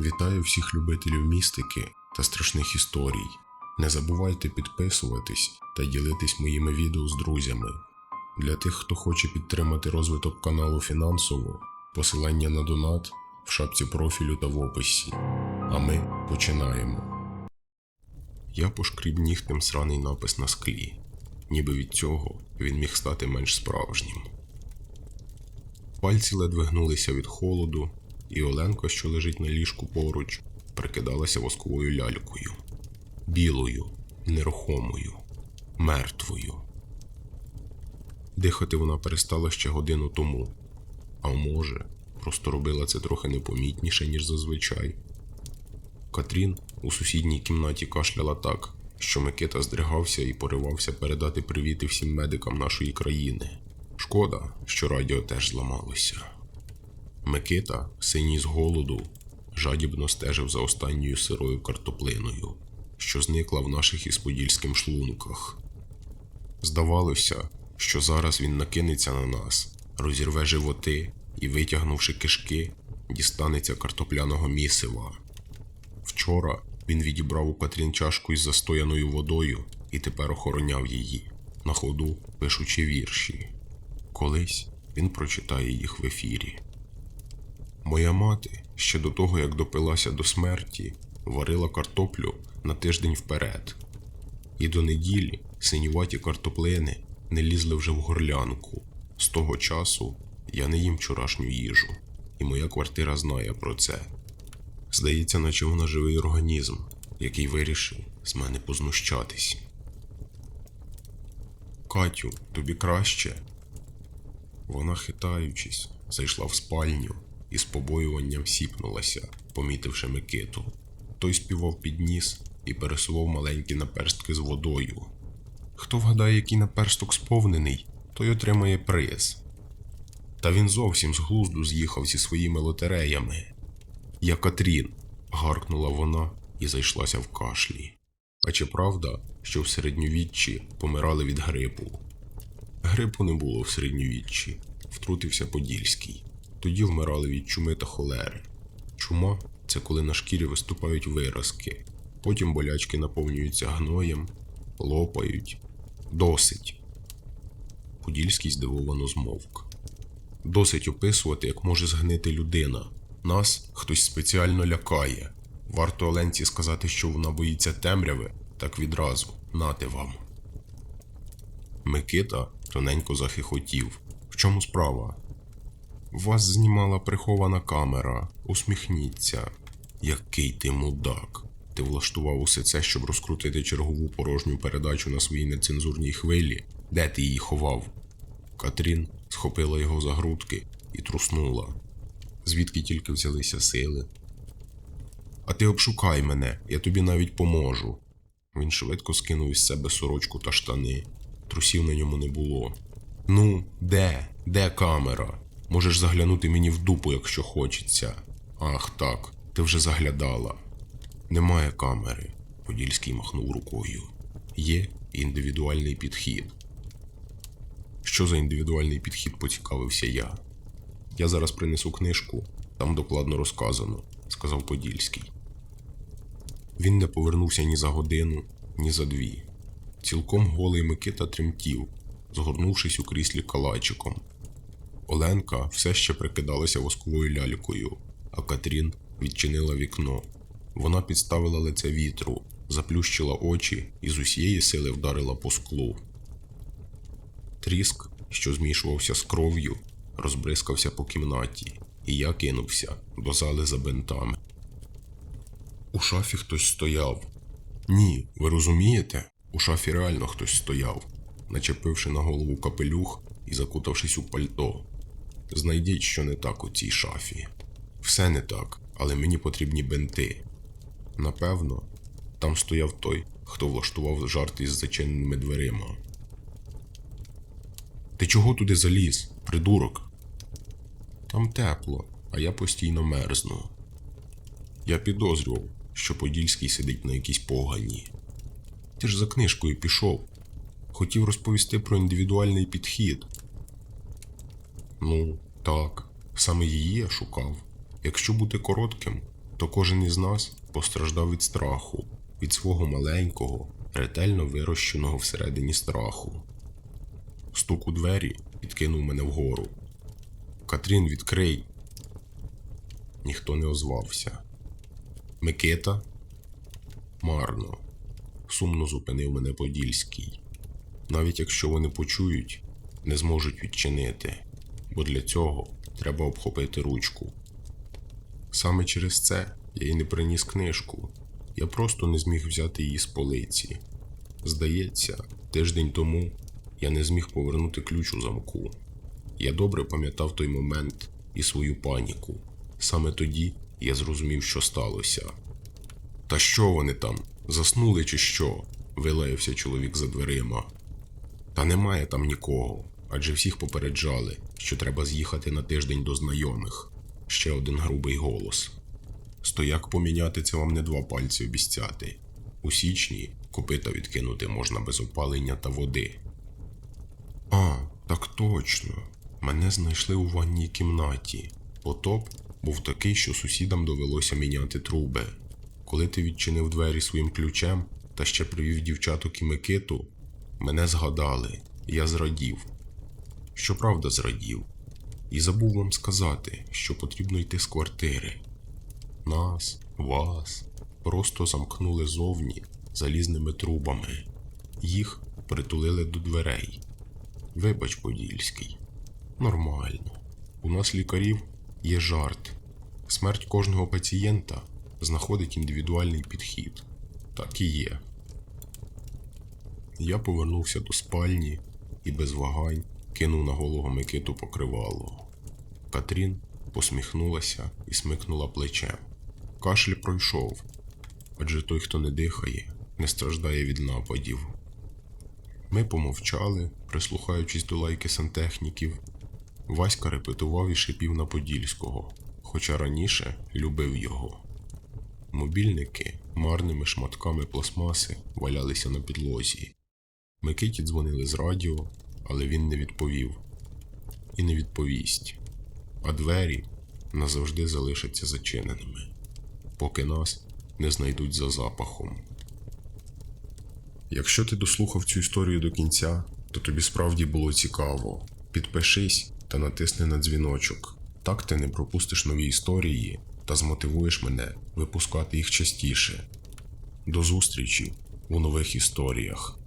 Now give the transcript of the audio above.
Вітаю всіх любителів містики та страшних історій. Не забувайте підписуватись та ділитись моїми відео з друзями. Для тих, хто хоче підтримати розвиток каналу фінансово, посилання на донат в шапці профілю та в описі. А ми починаємо. Я пошкріб нігтем сраний напис на склі, ніби від цього він міг стати менш справжнім. Пальці ледве гнулися від холоду, і Оленка, що лежить на ліжку поруч, прикидалася восковою лялькою, білою, нерухомою, мертвою. Дихати вона перестала ще годину тому, а може, просто робила це трохи непомітніше, ніж зазвичай. Катрін у сусідній кімнаті кашляла так, що Микита здригався і поривався передати привіти всім медикам нашої країни. Шкода, що радіо теж зламалося. Микита, синій з голоду, жадібно стежив за останньою сирою картоплиною, що зникла в наших із подільським шлунках. Здавалося, що зараз він накинеться на нас, розірве животи і, витягнувши кишки, дістанеться картопляного місива. Вчора він відібрав у Катрін чашку із застояною водою і тепер охороняв її, на ходу пишучи вірші. Колись він прочитає їх в ефірі. Моя мати ще до того, як допилася до смерті, варила картоплю на тиждень вперед. І до неділі синюваті картоплини не лізли вже в горлянку. З того часу я не їм вчорашню їжу, і моя квартира знає про це. Здається, наче вона живий організм, який вирішив з мене познущатись. Катю, тобі краще? Вона, хитаючись, зайшла в спальню і з побоюванням сіпнулася, помітивши Микиту. Той співав під ніс і пересував маленькі наперстки з водою. Хто вгадає, який наперсток сповнений, той отримає приз. Та він зовсім з глузду з'їхав зі своїми лотереями. Я Катрін, гаркнула вона і зайшлася в кашлі. А чи правда, що в середньовіччі помирали від грипу? Грипу не було в середньовіччі, втрутився Подільський. Тоді вмирали від чуми та холери. Чума це коли на шкірі виступають виразки, потім болячки наповнюються гноєм, лопають. Досить. Подільський здивовано змовк. Досить описувати, як може згнити людина. Нас хтось спеціально лякає. Варто Оленці сказати, що вона боїться темряви, так відразу нати вам. Микита тоненько захихотів. В чому справа? Вас знімала прихована камера. Усміхніться. Який ти мудак. Ти влаштував усе це, щоб розкрутити чергову порожню передачу на своїй нецензурній хвилі. Де ти її ховав? Катрін схопила його за грудки і труснула. Звідки тільки взялися сили. А ти обшукай мене, я тобі навіть поможу. Він швидко скинув із себе сорочку та штани. Трусів на ньому не було. Ну, де? Де камера? Можеш заглянути мені в дупу, якщо хочеться. Ах так, ти вже заглядала. Немає камери, Подільський махнув рукою. Є індивідуальний підхід. Що за індивідуальний підхід поцікавився я. Я зараз принесу книжку, там докладно розказано, сказав Подільський. Він не повернувся ні за годину, ні за дві. Цілком голий Микита тремтів, згорнувшись у кріслі калачиком. Оленка все ще прикидалася восковою лялькою, а Катрін відчинила вікно. Вона підставила лице вітру, заплющила очі і з усієї сили вдарила по склу. Тріск, що змішувався з кров'ю, розбризкався по кімнаті, і я кинувся до зали за бинтами. У шафі хтось стояв. Ні, ви розумієте? У шафі реально хтось стояв, начепивши на голову капелюх і закутавшись у пальто. Знайдіть, що не так у цій шафі. Все не так, але мені потрібні бинти. Напевно, там стояв той, хто влаштував жарт із зачиненими дверима. Ти чого туди заліз, придурок? Там тепло, а я постійно мерзну. Я підозрював, що Подільський сидить на якійсь погані. Ти ж за книжкою пішов. Хотів розповісти про індивідуальний підхід. Ну, так, саме її я шукав. Якщо бути коротким, то кожен із нас постраждав від страху, від свого маленького, ретельно вирощеного всередині страху. Стук у двері підкинув мене вгору. Катрін, відкрий. Ніхто не озвався. Микита? Марно. Сумно зупинив мене Подільський. Навіть якщо вони почують, не зможуть відчинити, бо для цього треба обхопити ручку. Саме через це я й не приніс книжку. Я просто не зміг взяти її з полиці. Здається, тиждень тому я не зміг повернути ключ у замку. Я добре пам'ятав той момент і свою паніку. Саме тоді я зрозумів, що сталося. Та що вони там? Заснули чи що? вилаявся чоловік за дверима. Та немає там нікого, адже всіх попереджали, що треба з'їхати на тиждень до знайомих. Ще один грубий голос. Стояк поміняти це вам не два пальці обіцяти. У січні копита відкинути можна без опалення та води. А, так точно. Мене знайшли у ванній кімнаті. Потоп був такий, що сусідам довелося міняти труби. Коли ти відчинив двері своїм ключем та ще привів дівчаток і Микиту, мене згадали, я зрадів. Щоправда, зрадів. І забув вам сказати, що потрібно йти з квартири. Нас, вас просто замкнули зовні залізними трубами. Їх притулили до дверей. Вибач, Подільський. Нормально. У нас лікарів є жарт. Смерть кожного пацієнта знаходить індивідуальний підхід. Так і є. Я повернувся до спальні і без вагань кинув на голого Микиту покривало. Катрін посміхнулася і смикнула плечем. Кашель пройшов, адже той, хто не дихає, не страждає від нападів. Ми помовчали, прислухаючись до лайки сантехніків. Васька репетував і шипів на Подільського, хоча раніше любив його. Мобільники марними шматками пластмаси валялися на підлозі. Микиті дзвонили з радіо, але він не відповів і не відповість, а двері назавжди залишаться зачиненими, поки нас не знайдуть за запахом. Якщо ти дослухав цю історію до кінця, то тобі справді було цікаво. Підпишись та натисни на дзвіночок. Так ти не пропустиш нові історії та змотивуєш мене випускати їх частіше. До зустрічі у нових історіях.